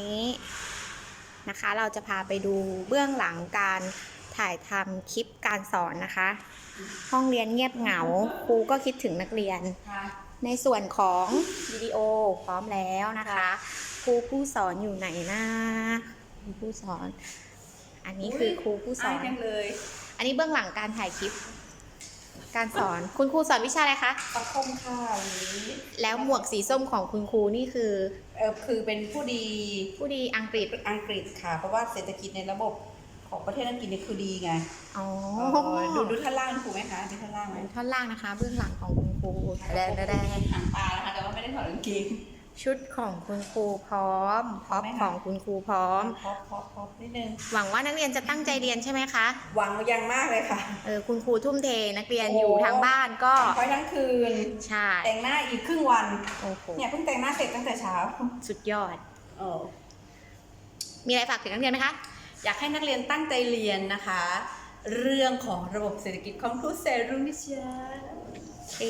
นี้นะคะ เราจะพาไปดูเบื้องหลังการถ่ายทำคลิปการสอนนะคะ ห้องเรียนเงียบเหงาครูก็คิดถึงนักเรียนค่ะในส่วนของวิดีโอพร้อมแล้วนะคะครูผู้สอนอยู่ไหนนะครูผู้สอน อันนี้คือครูผู้สอนจังเลยอันนี้เบื้องหลังการถ่ายคลิป การสอนคุณครูสอนวิชาอะไรคะประคมค่ะวันนี้แล้วหมวกสีส้มของคุณครูนี่คือ เออคือเป็นผู้ดีผู้ดีอังกฤษอังกฤษค่ะ เพราะว่าเศรษฐกิจในระบบของประเทศอังกฤษนี่คือดีไงอ๋อเออดูดูท่านล่างถูกไหมคะดูท่านล่างไหมท่อนล่างนะคะ เบื้องหลังของคุณครูแดงแดงหางปลานะคะแต่ว่าไม่ได้ถอดกางเกง ชุดของคุณครูพร้อมพ็อปไหมคะของคุณครูพร้อม พอพอพอนิดนึง หวังว่านักเรียนจะตั้งใจเรียนใช่ไหมคะหวังยังมากเลยค่ะ เออคุณครูทุ่มเทนักเรียนโอ้อยู่ทางบ้านก็คอยทั้งคืน ใช่แต่งหน้าอีกครึ่งวัน โอ้โหเนี่ยเพิ่งแต่งหน้าเสร็จตั้งแต่เช้าสุดยอด เออมีอะไรฝากถึงนักเรียนไหมคะ อยากให้นักเรียนตั้งใจเรียนนะคะ เรื่องของระบบเศรษฐกิจของครูเซรุ่งนิชาเอ